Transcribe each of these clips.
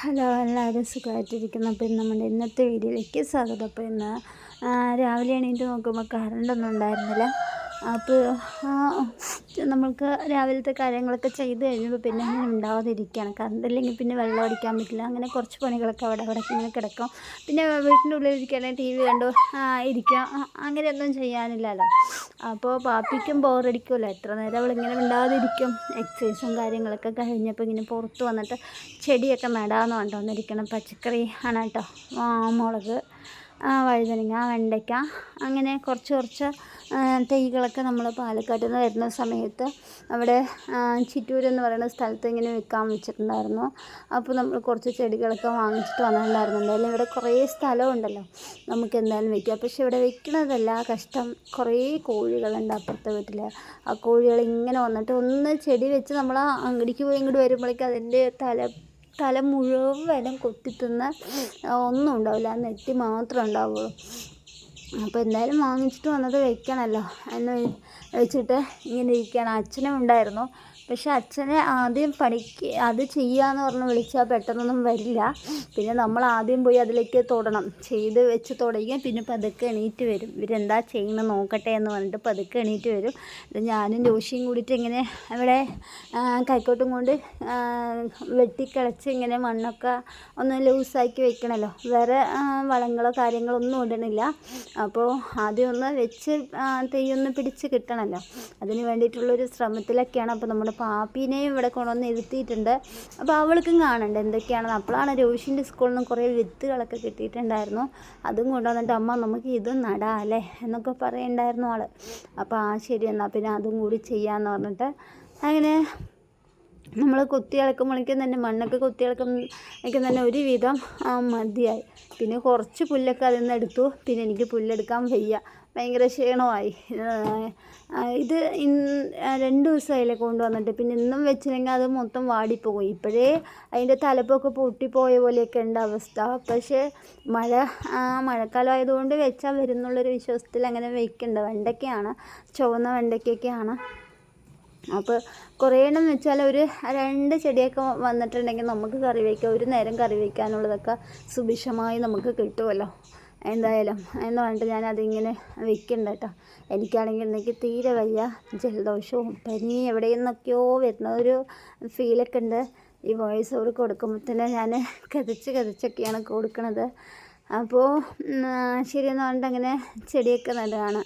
Hello എല്ലാവരും സുഖമായിട്ടിരിക്കുന്നു. ഇന്ന് നമ്മുടെ ഇന്നത്തെ വീഡിയോയിലേക്ക് സ്വാഗതം. അപ്പോൾ ഇന്ന് രാവിലെ എണീറ്റ് നോക്കുമ്പോൾ കറണ്ടൊന്നും ഉണ്ടായിരുന്നില്ല. അപ്പോൾ നമ്മൾക്ക് രാവിലത്തെ കാര്യങ്ങളൊക്കെ ചെയ്ത് കഴിയുമ്പോൾ പിന്നെ അങ്ങനെ ഉണ്ടാവാതിരിക്കുകയാണ്. കറണ്ട് ഇല്ലെങ്കിൽ പിന്നെ വെള്ളം അടിക്കാൻ പറ്റില്ല. അങ്ങനെ കുറച്ച് പണികളൊക്കെ അവിടെ അവിടെ ഇങ്ങനെ കിടക്കും. പിന്നെ വീട്ടിന്റെ ഉള്ളിൽ ഇരിക്കുകയാണെങ്കിൽ ടി വി കണ്ടു ഇരിക്കുക അങ്ങനെയൊന്നും ചെയ്യാനില്ലല്ലോ. അപ്പോൾ പാപ്പിക്കും ബോറടിക്കുമല്ലോ എത്ര നേരം അവളിങ്ങനെ ഉണ്ടാവാതിരിക്കും എക്സസൈസും കാര്യങ്ങളൊക്കെ കഴിഞ്ഞപ്പോൾ ഇങ്ങനെ പുറത്ത് വന്നിട്ട് ചെടിയൊക്കെ നടാമെന്ന് കൊണ്ടുവന്നിരിക്കണം. പച്ചക്കറി ആണ് കേട്ടോ. മുളക് വഴുതനങ്ങ വെണ്ടയ്ക്ക അങ്ങനെ കുറച്ച് കുറച്ച് തൈകളൊക്കെ നമ്മൾ പാലക്കാട്ടിൽ നിന്ന് വരുന്ന സമയത്ത് അവിടെ ചിറ്റൂർ എന്ന് പറയുന്ന സ്ഥലത്ത് ഇങ്ങനെ വിൽക്കാൻ വെച്ചിട്ടുണ്ടായിരുന്നു. അപ്പോൾ നമ്മൾ കുറച്ച് ചെടികളൊക്കെ വാങ്ങിച്ചിട്ട് വന്നിട്ടുണ്ടായിരുന്നു. എന്തായാലും ഇവിടെ കുറേ സ്ഥലമുണ്ടല്ലോ നമുക്ക് എന്തായാലും വെക്കാം പക്ഷെ ഇവിടെ വെക്കണതല്ല കഷ്ടം. കുറേ കോഴികളുണ്ട് അപ്പുറത്തെ വീട്ടിൽ ആ കോഴികൾ ഇങ്ങനെ വന്നിട്ട് ഒന്ന് ചെടി വെച്ച് നമ്മൾ ആ അങ്ങടിക്ക് പോയി ഇങ്ങോട്ട് വരുമ്പോഴേക്കും അതിന്റെ തല തല മുഴുവനും കൊത്തിത്തുന്ന ഒന്നും ഉണ്ടാവില്ല. നെറ്റി മാത്രമേ ഉണ്ടാവുള്ളൂ. അപ്പോൾ എന്തായാലും വാങ്ങിച്ചിട്ട് വന്നത് കഴിക്കണമല്ലോ എന്ന് വെച്ചിട്ട് ഇങ്ങനെ ഇരിക്കുകയാണ്. അച്ഛനും ഉണ്ടായിരുന്നു. പക്ഷെ അച്ഛനെ ആദ്യം പണിക്ക് അത് ചെയ്യാന്ന് പറഞ്ഞ് വിളിച്ചാൽ പെട്ടെന്നൊന്നും വരില്ല. പിന്നെ നമ്മൾ ആദ്യം പോയി അതിലേക്ക് തൊടണം. ചെയ്ത് വെച്ച് തുടങ്ങി പിന്നെ പതുക്കെ എണീറ്റ് വരും. ഇവരെന്താ ചെയ്യുന്നത് നോക്കട്ടെ എന്ന് പറഞ്ഞിട്ട് പതുക്കെ എണീറ്റ് വരും. ഞാനും ജോഷിയും കൂടിയിട്ട് ഇങ്ങനെ അവിടെ കൈക്കോട്ടും കൊണ്ട് വെട്ടിക്കിളച്ച് ഇങ്ങനെ മണ്ണൊക്കെ ഒന്ന് ലൂസാക്കി വെക്കണമല്ലോ വേറെ വളങ്ങളോ കാര്യങ്ങളോ ഒന്നും ഇടണില്ല. അപ്പോൾ ആദ്യം ഒന്ന് വെച്ച് തെയ്യൊന്ന് പിടിച്ച് കിട്ടണമല്ലോ അതിന് വേണ്ടിയിട്ടുള്ളൊരു ശ്രമത്തിലൊക്കെയാണ് അപ്പോൾ നമ്മുടെ പാപ്പീനെയും ഇവിടെ കൊണ്ടുവന്ന് ഇരുത്തിയിട്ടുണ്ട്. അപ്പോൾ അവൾക്കും കാണണ്ട എന്തൊക്കെയാണെന്ന്. അപ്പോഴാണ് രോഷിന്റെ സ്കൂളിൽ നിന്ന് കുറേ വിത്തുകളൊക്കെ കിട്ടിയിട്ടുണ്ടായിരുന്നു. അതും കൊണ്ടുവന്നിട്ട് അമ്മ നമുക്ക് ഇതും നടാം എന്നൊക്കെ പറയണ്ടായിരുന്നു ആൾ അപ്പോൾ ആ ശരി എന്നാൽ പിന്നെ അതും കൂടി ചെയ്യാമെന്ന് പറഞ്ഞിട്ട് അങ്ങനെ നമ്മൾ കുത്തി ഇളക്കുമ്പോഴേക്കും തന്നെ മണ്ണൊക്കെ കുത്തി ഇളക്കുമ്പോഴേക്കും തന്നെ ഒരുവിധം മതിയായി. പിന്നെ കുറച്ച് പുല്ലൊക്കെ അതിൽ നിന്ന് എടുത്തു. പിന്നെ എനിക്ക് പുല്ലെടുക്കാൻ വയ്യ. ഭയങ്കര ക്ഷീണമായി. ഇത് രണ്ട് ദിവസമായില്ലേ കൊണ്ടുവന്നിട്ട്. പിന്നെ ഇന്നും വെച്ചില്ലെങ്കിൽ അത് മൊത്തം വാടിപ്പോയി ഇപ്പോഴേ അതിന്റെ തലപ്പൊക്കെ പൊട്ടിപ്പോയ പോലെയൊക്കെ ഉണ്ട് അവസ്ഥ. പക്ഷേ മഴ മഴക്കാലം ആയതുകൊണ്ട് വെച്ചാൽ വരുന്നുള്ളൊരു വിശ്വാസത്തിൽ അങ്ങനെ വെക്കുന്നുണ്ട് വെണ്ടയ്ക്കയാണ് ചുവന്ന വെണ്ടയ്ക്കൊക്കെയാണ്. അപ്പോൾ കുറേ എണ്ണം വെച്ചാൽ ഒരു രണ്ട് ചെടിയൊക്കെ വന്നിട്ടുണ്ടെങ്കിൽ നമുക്ക് കറി വയ്ക്കാം. ഒരു നേരം കറി വയ്ക്കാനുള്ളതൊക്കെ സുഭിക്ഷമായി നമുക്ക് കിട്ടുമല്ലോ. എന്തായാലും എന്ന് പറഞ്ഞിട്ട് ഞാൻ അതിങ്ങനെ വെക്കുന്നുണ്ട് കേട്ടോ. എനിക്കാണെങ്കിൽ എനിക്ക് തീരെ വയ്യ. ജലദോഷവും പനി എവിടെ നിന്നൊക്കെയോ വരുന്ന ഒരു ഫീലൊക്കെ ഉണ്ട്. ഈ വോയിസ് ഓവർ കൊടുക്കുമ്പോൾ തന്നെ ഞാൻ കതിച്ച് കതിച്ചൊക്കെയാണ് കൊടുക്കുന്നത് അപ്പോൾ ശരിയെന്ന് പറഞ്ഞിട്ട് അങ്ങനെ ചെടിയൊക്കെ നല്ലതാണ്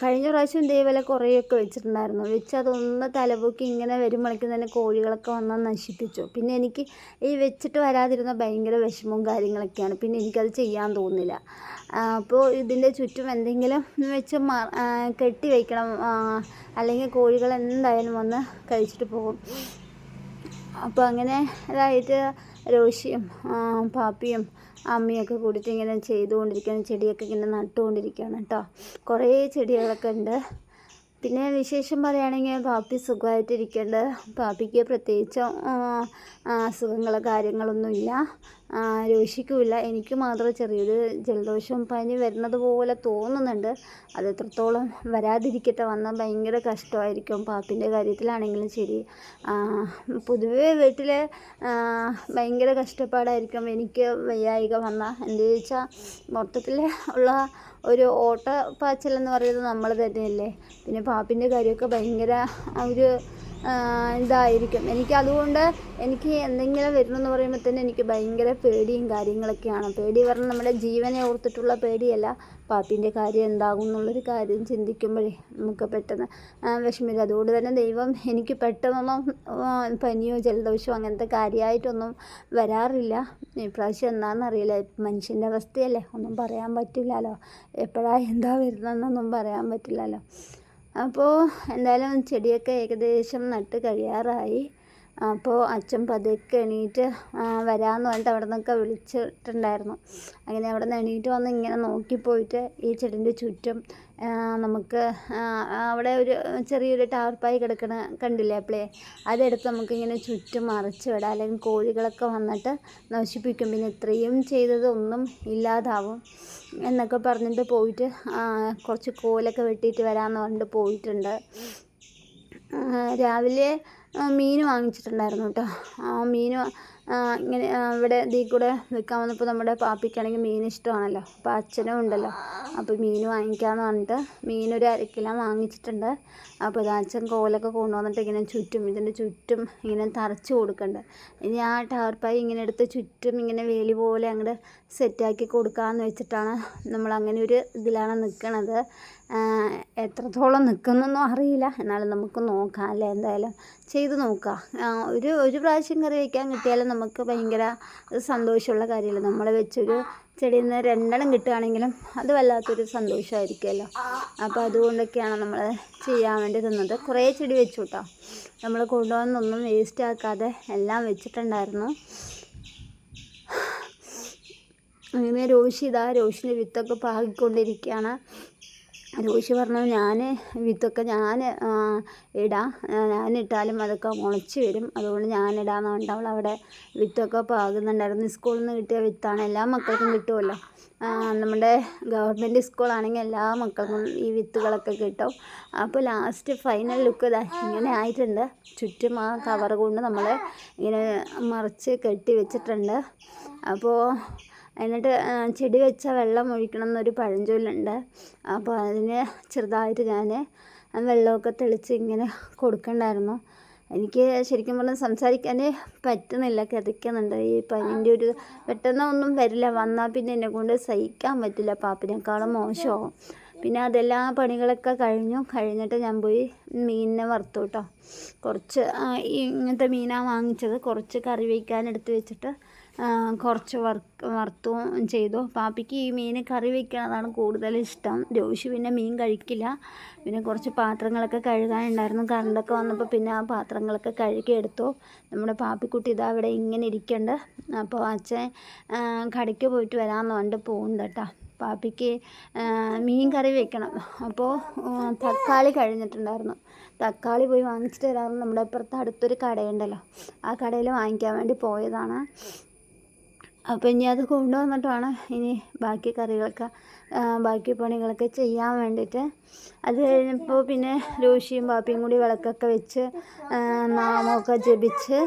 കഴിഞ്ഞ പ്രാവശ്യം ഇതേപോലെ കുറേയൊക്കെ വെച്ചിട്ടുണ്ടായിരുന്നു. വെച്ച് അതൊന്ന് തലപൊക്കി ഇങ്ങനെ വരുമ്പോഴേക്കും തന്നെ കോഴികളൊക്കെ വന്ന് നശിപ്പിച്ചു. പിന്നെ എനിക്ക് ഈ വെച്ചിട്ട് വരാതിരുന്ന ഭയങ്കര വിഷമവും കാര്യങ്ങളൊക്കെയാണ്. പിന്നെ എനിക്കത് ചെയ്യാൻ തോന്നുന്നില്ല അപ്പോൾ ഇതിന്റെ ചുറ്റും എന്തെങ്കിലും വെച്ച് കെട്ടി വയ്ക്കണം അല്ലെങ്കിൽ കോഴികൾ എന്തായാലും വന്ന് കഴിച്ചിട്ട് പോകും. അപ്പോൾ അങ്ങനെ അതായിട്ട് രോഷിയും പാപ്പിയും അമ്മയൊക്കെ കൂടിയിട്ട് ഇങ്ങനെ ചെയ്തുകൊണ്ടിരിക്കുകയാണ് ചെടിയൊക്കെ ഇങ്ങനെ നട്ടുകൊണ്ടിരിക്കുകയാണ് കേട്ടോ. കുറേ ചെടികളൊക്കെ ഉണ്ട്. പിന്നെ വിശേഷം പറയുകയാണെങ്കിൽ പാപ്പി സുഖമായിട്ടിരിക്കേണ്ട പാപ്പിക്ക് പ്രത്യേകിച്ച് അസുഖങ്ങളോ കാര്യങ്ങളൊന്നുമില്ല. രോഷിക്കുമില്ല എനിക്ക് മാത്രം ചെറിയൊരു ജലദോഷം പനി വരുന്നത് പോലെ തോന്നുന്നുണ്ട്. അത് എത്രത്തോളം വരാതിരിക്കട്ടെ വന്നാൽ ഭയങ്കര കഷ്ടമായിരിക്കും. പാപ്പിന്റെ കാര്യത്തിലാണെങ്കിലും ശരി. പൊതുവേ വീട്ടിൽ ഭയങ്കര കഷ്ടപ്പാടായിരിക്കും. എനിക്ക് വയ്യായിക വന്നാൽ എന്താ ചോദിച്ചാൽ മൊത്തത്തിൽ ഉള്ള ഒരു ഓട്ട പാച്ചിലെന്ന് പറയുന്നത് നമ്മൾ തന്നെയല്ലേ. പിന്നെ പാപ്പിന്റെ കാര്യമൊക്കെ ഭയങ്കര ഒരു ഇതായിരിക്കും. എനിക്ക് അതുകൊണ്ട് എനിക്ക് എന്തെങ്കിലും വരുന്നെന്ന് പറയുമ്പോൾ തന്നെ എനിക്ക് ഭയങ്കര പേടിയും കാര്യങ്ങളൊക്കെയാണ്. പേടി പറഞ്ഞാൽ നമ്മുടെ ജീവനെ ഓർത്തിട്ടുള്ള പേടിയല്ല. പാപ്പിന്റെ കാര്യം എന്താകും എന്നുള്ളൊരു കാര്യം ചിന്തിക്കുമ്പോഴേ നമുക്ക് പെട്ടെന്ന് വിഷമില്ല. അതുകൊണ്ട് തന്നെ ദൈവം എനിക്ക് പെട്ടെന്നൊന്നും പനിയോ ജലദോഷമോ അങ്ങനത്തെ കാര്യമായിട്ടൊന്നും വരാറില്ല. ഇപ്രാവശ്യം എന്താണെന്നറിയില്ല മനുഷ്യന്റെ അവസ്ഥയല്ലേ? ഒന്നും പറയാൻ പറ്റില്ലല്ലോ. എപ്പോഴാണ് എന്താ വരുന്നതെന്നൊന്നും പറയാൻ പറ്റില്ലല്ലോ. അപ്പോൾ എന്തായാലും ചെടിയൊക്കെ ഏകദേശം നട്ട് കഴിയാറായി. അപ്പോൾ അച്ഛൻ പതുക്കെ എണീറ്റ് വരാമെന്ന് പറഞ്ഞിട്ട് അവിടെ നിന്നൊക്കെ വിളിച്ചിട്ടുണ്ടായിരുന്നു. അങ്ങനെ അവിടെ നിന്ന് എണീറ്റ് വന്ന് ഇങ്ങനെ നോക്കിപ്പോയിട്ട് ഈ ചെടിന്റെ ചുറ്റും നമുക്ക് അവിടെ ഒരു ചെറിയൊരു ടാർപ്പായി കിടക്കണ കണ്ടില്ലേ അപ്പളേ? അതെടുത്ത് നമുക്കിങ്ങനെ ചുറ്റും മറിച്ച് വിടാം. അല്ലെങ്കിൽ കോഴികളൊക്കെ വന്നിട്ട് നശിപ്പിക്കും. പിന്നെ ഇത്രയും ചെയ്തത് ഒന്നും ഇല്ലാതാവും എന്നൊക്കെ പറഞ്ഞിട്ട് പോയിട്ട് കുറച്ച് കോലൊക്കെ വെട്ടിയിട്ട് വരാമെന്ന് പറഞ്ഞിട്ട് പോയിട്ടുണ്ട്. രാവിലെ മീൻ വാങ്ങിച്ചിട്ടുണ്ടായിരുന്നു കേട്ടോ. മീൻ ഇങ്ങനെ ഇവിടെ ഇതിൽ കൂടെ നിൽക്കാൻ വന്നപ്പോൾ നമ്മുടെ പാപ്പിക്കാണെങ്കിൽ മീൻ ഇഷ്ടമാണല്ലോ. അപ്പോൾ അച്ഛനും ഉണ്ടല്ലോ. അപ്പോൾ മീൻ വാങ്ങിക്കാമെന്ന് പറഞ്ഞിട്ട് മീൻ ഒരു അര കിലോ വാങ്ങിച്ചിട്ടുണ്ട്. അപ്പോൾ ഇത് അച്ഛൻ കോലൊക്കെ കൊണ്ടുവന്നിട്ട് ഇങ്ങനെ ചുറ്റും ഇതിന്റെ ചുറ്റും ഇങ്ങനെ തറച്ച് കൊടുക്കണ്ട്. ഇനി ആ ടാർപ്പായി ഇങ്ങനെ എടുത്ത് ചുറ്റും ഇങ്ങനെ വേലി പോലെ അങ്ങോട്ട് സെറ്റാക്കി കൊടുക്കാമെന്ന് വെച്ചിട്ടാണ് നമ്മൾ അങ്ങനെ ഒരു ഇതിലാണ് നിൽക്കണത് എത്രത്തോളം നിൽക്കുന്നൊന്നും അറിയില്ല. എന്നാലും നമുക്ക് നോക്കാം അല്ലേ എന്തായാലും. ചെയ്ത് നോക്കാം. ഒരു ഒരു പ്രാവശ്യം കറി വയ്ക്കാൻ കിട്ടിയാലും നമുക്ക് ഭയങ്കര സന്തോഷമുള്ള കാര്യമല്ലേ? നമ്മൾ വെച്ചൊരു ചെടിയിൽ നിന്ന് രണ്ടെണ്ണം കിട്ടുകയാണെങ്കിലും അത് വല്ലാത്തൊരു സന്തോഷമായിരിക്കുമല്ലോ. അപ്പോൾ അതുകൊണ്ടൊക്കെയാണ് നമ്മൾ ചെയ്യാൻ വേണ്ടി നിന്നത് കുറേ ചെടി വെച്ചു കേട്ടോ. നമ്മൾ കൊണ്ടുവന്നൊന്നും വേസ്റ്റ് ആക്കാതെ എല്ലാം വെച്ചിട്ടുണ്ടായിരുന്നു. അങ്ങനെ രോഷി ഇതാ രോഷിന്റെ വിത്തൊക്കെ പാകിക്കൊണ്ടിരിക്കുകയാണ്. രോഷി പറഞ്ഞു ഞാൻ വിത്തൊക്കെ ഞാൻ ഇടാം. ഞാനിട്ടാലും അതൊക്കെ മുളച്ച് വരും. അതുകൊണ്ട് ഞാനിടാമെന്ന് പറഞ്ഞിട്ട് അവൾ അവിടെ വിത്തൊക്കെ പാകുന്നുണ്ടായിരുന്നു. സ്കൂളിൽ നിന്ന് കിട്ടിയ വിത്താണ്. എല്ലാ മക്കൾക്കും കിട്ടുമല്ലോ നമ്മുടെ ഗവൺമെന്റ് സ്കൂളാണെങ്കിൽ എല്ലാ മക്കൾക്കും ഈ വിത്തുകളൊക്കെ കിട്ടും. അപ്പോൾ ലാസ്റ്റ് ഫൈനൽ ലുക്ക് ഇതാ ഇങ്ങനെ ആയിട്ടുണ്ട്. ചുറ്റും ആ കവർ കൊണ്ട് നമ്മൾ ഇങ്ങനെ മറിച്ച് കെട്ടി വെച്ചിട്ടുണ്ട്. അപ്പോൾ എന്നിട്ട് ചെടി വെച്ച വെള്ളം ഒഴിക്കണം എന്നൊരു പഴഞ്ചൊല്ലുണ്ട്. അപ്പോൾ അതിന് ചെറുതായിട്ട് ഞാൻ വെള്ളമൊക്കെ തെളിച്ച് ഇങ്ങനെ കൊടുക്കണ്ടായിരുന്നു. എനിക്ക് ശരിക്കും പറഞ്ഞാൽ സംസാരിക്കാൻ പറ്റുന്നില്ല കിതയ്ക്കുന്നുണ്ട്. ഈ പനിന്റെ ഒരു പെട്ടെന്ന് ഒന്നും വരില്ല. വന്നാൽ പിന്നെ എന്നെ കൊണ്ട് സഹിക്കാൻ പറ്റില്ല. പാപ്പിനേക്കാളും മോശമാവും. പിന്നെ അതെല്ലാ പണികളൊക്കെ കഴിഞ്ഞു. കഴിഞ്ഞിട്ട് ഞാൻ പോയി മീനിനെ വറുത്തു കേട്ടോ. കുറച്ച് ഇങ്ങനത്തെ മീനാണ് വാങ്ങിച്ചത്. കുറച്ച് കറി വയ്ക്കാൻ എടുത്ത് വെച്ചിട്ട് കുറച്ച് വർക്ക് വറുത്തും ചെയ്തു. പാപ്പിക്ക് ഈ മീൻ കറി വയ്ക്കണതാണ് കൂടുതൽ ഇഷ്ടം. രോഷി പിന്നെ മീൻ കഴിക്കില്ല. പിന്നെ കുറച്ച് പാത്രങ്ങളൊക്കെ കഴുകാനുണ്ടായിരുന്നു. കറണ്ടൊക്കെ വന്നപ്പോൾ പിന്നെ ആ പാത്രങ്ങളൊക്കെ കഴുകിയെടുത്തു നമ്മുടെ പാപ്പിക്കുട്ടി ഇതാ അവിടെ ഇങ്ങനെ ഇരിക്കുന്നുണ്ട് അപ്പോൾ അച്ഛൻ കടയ്ക്ക് പോയിട്ട് വരാമെന്ന് പറഞ്ഞിട്ട് പോകുന്നുണ്ട് കേട്ടോ. പാപ്പിക്ക് മീൻ കറി വെക്കണം. അപ്പോൾ തക്കാളി കഴിഞ്ഞിട്ടുണ്ടായിരുന്നു. തക്കാളി പോയി വാങ്ങിച്ചിട്ട് വരാമെന്ന് നമ്മുടെ അപ്പുറത്ത് അടുത്തൊരു കടയുണ്ടല്ലോ. ആ കടയിൽ വാങ്ങിക്കാൻ വേണ്ടി പോയതാണ്. അപ്പോൾ ഇനി അത് കൊണ്ടുവന്നിട്ട് വേണം ഇനി ബാക്കി കറികളൊക്കെ ബാക്കി പണികളൊക്കെ ചെയ്യാൻ വേണ്ടിയിട്ട്. അത് കഴിഞ്ഞപ്പോൾ പിന്നെ രോഷിയും പാപ്പിയും കൂടി വിളക്കൊക്കെ വെച്ച് നാമമൊക്കെ ജപിച്ച്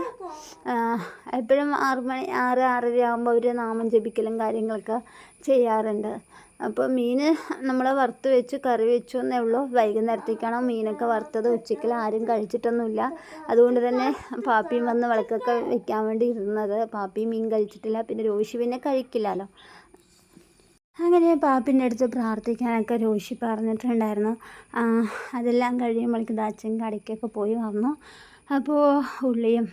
എപ്പോഴും ആറ് മണി ആറ് ആറര ആകുമ്പോൾ അവർ നാമം ജപിക്കലും കാര്യങ്ങളൊക്കെ ചെയ്യാറുണ്ട്. അപ്പോൾ മീൻ നമ്മൾ വറുത്ത് വെച്ച് കറി വെച്ചു എന്നേ ഉള്ളൂ. വൈകുന്നേരത്തേക്കാണ് മീനൊക്കെ വറുത്തത്. ഉച്ചയ്ക്ക് ആരും കഴിച്ചിട്ടൊന്നുമില്ല. അതുകൊണ്ട് തന്നെ പാപ്പിയും വന്ന് വിളക്കൊക്കെ വെക്കാൻ വേണ്ടി ഇരുന്നത്. പാപ്പിയും മീൻ കഴിച്ചിട്ടില്ല. പിന്നെ രോഷി പിന്നെ കഴിക്കില്ലല്ലോ. അങ്ങനെ പാപ്പിന്റെ അടുത്ത് പ്രാർത്ഥിക്കാനൊക്കെ രോഷി പറഞ്ഞിട്ടുണ്ടായിരുന്നു. അതെല്ലാം കഴിയുമ്പോഴേക്കും ദാച്ചൻ കടയ്ക്കൊക്കെ പോയി വന്നു. അപ്പോൾ ഉള്ളിയും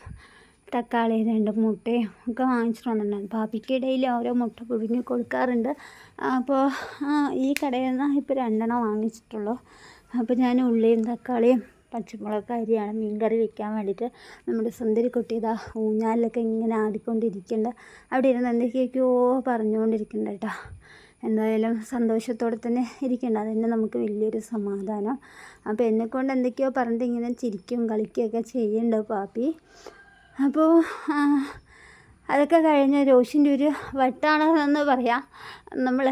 തക്കാളി രണ്ട് മുട്ടയും ഒക്കെ വാങ്ങിച്ചിട്ട് വന്നിട്ടുണ്ടായിരുന്നു പാപ്പിക്ക് ഡെയിലി ഓരോ മുട്ട പുഴുങ്ങി കൊടുക്കാറുണ്ട്. അപ്പോൾ ഈ കടയിൽ നിന്ന് ഇപ്പോൾ രണ്ടെണ്ണം വാങ്ങിച്ചിട്ടുള്ളൂ. അപ്പോൾ ഞാൻ ഉള്ളിയും തക്കാളിയും പച്ചമുളക് അരിയാണ് മീൻകറി വെക്കാൻ വേണ്ടിയിട്ട് നമ്മുടെ സുന്ദരി കുട്ടി ഇതാ ഊഞ്ഞാലിലൊക്കെ ഇങ്ങനെ ആടിക്കൊണ്ടിരിക്കുന്നുണ്ട്. അവിടെ ഇരുന്ന് എന്തൊക്കെയൊക്കെയോ പറഞ്ഞുകൊണ്ടിരിക്കുന്നുണ്ട് കേട്ടോ. എന്തായാലും സന്തോഷത്തോടെ തന്നെ ഇരിക്കുന്നുണ്ട്. അതുതന്നെ നമുക്ക് വലിയൊരു സമാധാനം. അപ്പോൾ എന്നെക്കൊണ്ട് എന്തൊക്കെയോ പറഞ്ഞിട്ട് ഇങ്ങനെ ചിരിക്കും കളിക്കുകയൊക്കെ ചെയ്യുന്നുണ്ട് പാപ്പി. അപ്പോൾ അതൊക്കെ കഴിഞ്ഞ് രോഷിന്റെ ഒരു വട്ടാണെന്ന് പറയാം. നമ്മൾ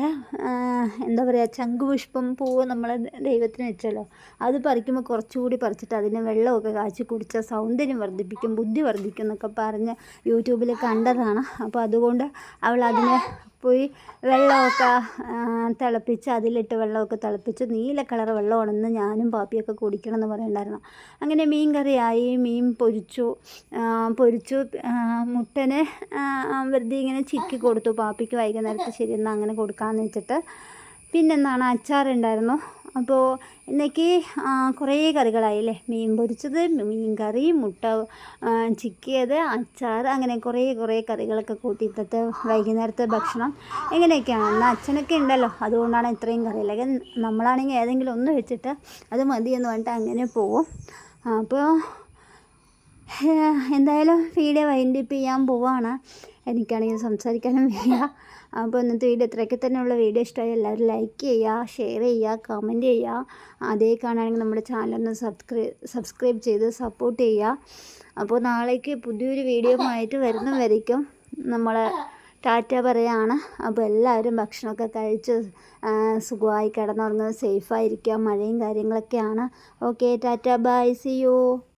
എന്താ പറയുക ചങ്കുപുഷ്പം പൂവ് നമ്മൾ ദൈവത്തിന് വെച്ചല്ലോ. അത് പറിക്കുമ്പോൾ കുറച്ചുകൂടി പറിച്ചിട്ട് അതിന് വെള്ളമൊക്കെ കാച്ചി കുടിച്ചാൽ സൗന്ദര്യം വർദ്ധിപ്പിക്കും ബുദ്ധി വർദ്ധിക്കും എന്നൊക്കെ പറഞ്ഞ് യൂട്യൂബിൽ കണ്ടതാണ്. അപ്പോൾ അതുകൊണ്ട് അവൾ അതിനെ പോയി വെള്ളമൊക്കെ തിളപ്പിച്ച് അതിലിട്ട് വെള്ളമൊക്കെ തിളപ്പിച്ച് നീല കളർ വെള്ളമാണെന്ന് ഞാനും പാപ്പിയൊക്കെ കുടിക്കണം എന്ന് പറയുന്നുണ്ടായിരുന്നു അങ്ങനെ മീൻ കറിയായി മീൻ പൊരിച്ചു പൊരിച്ചു മുട്ടനെ വെറുതെ ഇങ്ങനെ ചിക്കി കൊടുത്തു. പാപ്പിക്ക് വൈകുന്നേരത്ത് ശരി എന്നാൽ അങ്ങനെ കൊടുക്കാമെന്ന് വെച്ചിട്ട് പിന്നെന്താണ് അച്ചാറുണ്ടായിരുന്നു. അപ്പോൾ ഇന്നേക്ക് കുറേ കറികളായില്ലേ? മീൻ പൊരിച്ചത് മീൻ കറി മുട്ട ചിക്കിയത് അച്ചാർ അങ്ങനെ കുറേ കുറേ കറികളൊക്കെ കൂട്ടി ഇന്നത്തെ വൈകുന്നേരത്തെ ഭക്ഷണം എങ്ങനെയൊക്കെയാണ്? എന്നാൽ അച്ഛനൊക്കെ ഉണ്ടല്ലോ അതുകൊണ്ടാണ് ഇത്രയും കറി അല്ലെങ്കിൽ നമ്മളാണെങ്കിൽ ഏതെങ്കിലും ഒന്ന് വെച്ചിട്ട് അത് മതി എന്ന് പറഞ്ഞിട്ട് അങ്ങനെ പോവും. അപ്പോൾ എന്തായാലും വീഡിയോ വൈൻഡപ്പ് ചെയ്യാൻ പോവാണ്. എനിക്കാണെങ്കിൽ സംസാരിക്കാനും വയ്യ. അപ്പോൾ ഇന്നത്തെ വീഡിയോ ഇത്രയൊക്കെ തന്നെയുള്ള. വീഡിയോ ഇഷ്ടമായി എല്ലാവരും ലൈക്ക് ചെയ്യുക ഷെയർ ചെയ്യുക കമന്റ് ചെയ്യുക. അതേ കാണുകയാണെങ്കിൽ നമ്മുടെ ചാനലൊന്ന് സബ്സ്ക്രൈബ് സബ്സ്ക്രൈബ് ചെയ്ത് സപ്പോർട്ട് ചെയ്യുക. അപ്പോൾ നാളേക്ക് പുതിയൊരു വീഡിയോ ആയിട്ട് വരുന്നവരേക്കും നമ്മൾ ടാറ്റ പറയാണ്. അപ്പോൾ എല്ലാവരും ഭക്ഷണമൊക്കെ കഴിച്ച് സുഖമായി കിടന്നുറങ്ങുന്നത് സേഫായിരിക്കുക മഴയും കാര്യങ്ങളൊക്കെയാണ്. Okay tata bye see you